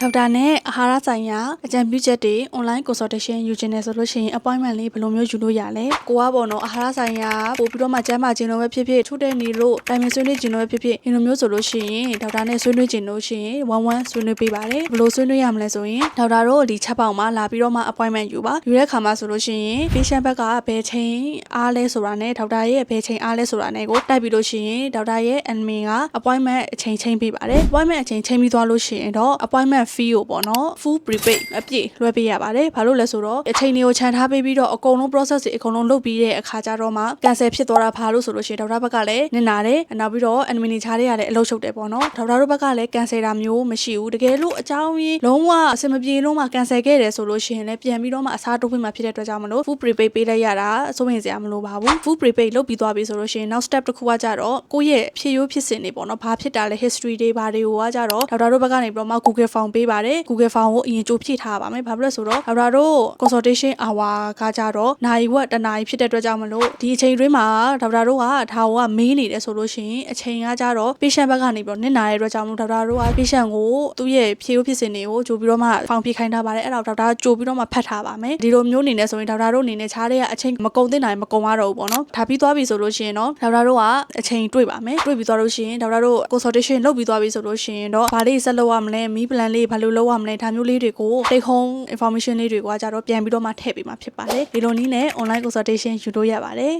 ဒေါက်တာနဲ့အာဟာရဆိုင်ရာအကြံပြုချက်တွေ online consultation ယူခြင်းနဲ့ဆိုလို့ရှိရင် appointment လေးဘယ်လိုမျိုးယူလို့ရလဲကိုကပေါ့နော်အာဟာရဆိုင်ရာပို့ပြီးတော့မှကျန်းမာခြင်းလို့ပဲဖြစ်ဖြစ်ထုတဲ့နေလို့တိုင်ပင်ဆွေးနွေးခြင်းလို့ပဲဖြစ်ဖြစ်ဒီလိုမျိုးဆိုလို့ရှိရင်ဒေါက်တာနဲ့ဆွေးနွေးခြင်းလို့ရှိရင်1 1ဆွေးနွေးပေးပါတယ်ဘယ်လိုဆွေးနွေးရမလဲဆိုရင်ဒေါက်တာတို့ဒီချက်ပေါင်မှာလာပြီးတော့မှ appointment ယူပါယူတဲ့ခါမှာဆိုလို့ရှိရင် patient ဘက်ကဘယ်ချိန်အားလဲဆိုတာနဲ့ဒေါက်တာရဲ့ဘယ်ချိန်အားလဲဆိုတာနဲ့ကိုတိုက်ပြီးလို့ရှိရင်ဒေါက်တာရဲ့ admin က appointment အချိန်ချိန်ပေးပါတယ် appointment အချိန်ချိန်ပြီးသွားလို့ရှိရင်တော့ appointment fee ကိုပေါ့နော် full prepaid အပြည့်လွှဲပေးရပါတယ်ဘာလို့လဲဆိုတော့အချိန်တွေကိုခြံထားပေးပြီးတော့အကုန်လုံး process တွေအကုန်လုံးလုပ်ပြီးတဲ့အခါကျတော့မှ cancel ဖြစ်သွားတာဘာလို့ဆိုလို့ရှိရင်ဒေါက်တာဘက်ကလည်းနင်နာတယ်နောက်ပြီးတော့ admin တွေခြားတွေကလည်းအလုပ်ရှုပ်တယ်ပေါ့နော်ဒေါက်တာတို့ဘက်ကလည်း cancel တာမျိုးမရှိဘူးတကယ်လို့အကြောင်းရင်းလုံးဝအဆင်မပြေလုံးမှ cancel ခဲ့တယ်ဆိုလို့ရှိရင်လည်းပြန်ပြီးတော့မှအစားတိုးပေးမှဖြစ်တဲ့အတွက်ကြောင့်မလို့ full prepaid ပေးလိုက်ရတာအစိုးရင်စရာမလိုပါဘူး full prepaid လုပ်ပြီးသွားပြီဆိုလို့ရှိရင်နောက် step တစ်ခုကကြတော့ကိုယ့်ရဲ့ဖြစ်ရိုးဖြစ်စဉ်တွေပေါ့နော်ဘာဖြစ်တာလဲ history တွေဘာတွေကိုကကြတော့ဒေါက်တာတို့ဘက်ကနေပြီးတော့မှ Google Form ပေးပါတယ် Google Form ကိုအရင်ကြိုဖြည့်ထားပါမယ်ဘာဖြစ်လို့လဲဆိုတော့ဒေါက်တာတို့ consultation hour ကကြတော့နိုင်ဝက်တစ်နာရီဖြစ်တဲ့အတွက်ကြောင့်မလို့ဒီအချိန်တွင်းမှာဒေါက်တာတို့ကဒါကမေးနေတယ်ဆိုလို့ရှိရင်အချိန်ကကြတော့ patient ဘက်ကနေပြီးတော့နစ်နာတဲ့အတွက်ကြောင့်မလို့ဒေါက်တာတို့က patient ကိုသူ့ရဲ့ဖြည့်ရိုးဖြစ်စဉ်တွေကိုကြိုပြီးတော့မှဖောင်ပြခိုင်းထားပါတယ်အဲ့ဒါကိုဒေါက်တာကကြိုပြီးတော့မှဖတ်ထားပါမယ်ဒီလိုမျိုးအနေနဲ့ဆိုရင်ဒေါက်တာတို့အနေနဲ့ခြားတဲ့အချိန်မကုန်သင့်နိုင်မကုန်ရတော့ဘူးပေါ့နော်ဒါပြီးသွားပြီဆိုလို့ရှိရင်တော့ဒေါက်တာတို့ကအချိန်တွေ့ပါမယ်တွေ့ပြီးသွားလို့ရှိရင်ဒေါက်တာတို့ consultation လုပ်ပြီးသွားပြီဆိုလို့ရှိရင်တော့ဘာလေးဆက်လုပ်ရမလဲမီး plan လေးဘာလို့လုပ်ရမလဲဒါမျိုးလေးတွေကို take home information လေးတွေကကြတော့ပြန်ပြီးတော့မှထည့်ပေးမှာဖြစ်ပါတယ်ဒီလိုနည်းနဲ့ online consultation ယူလို့ရပါတယ်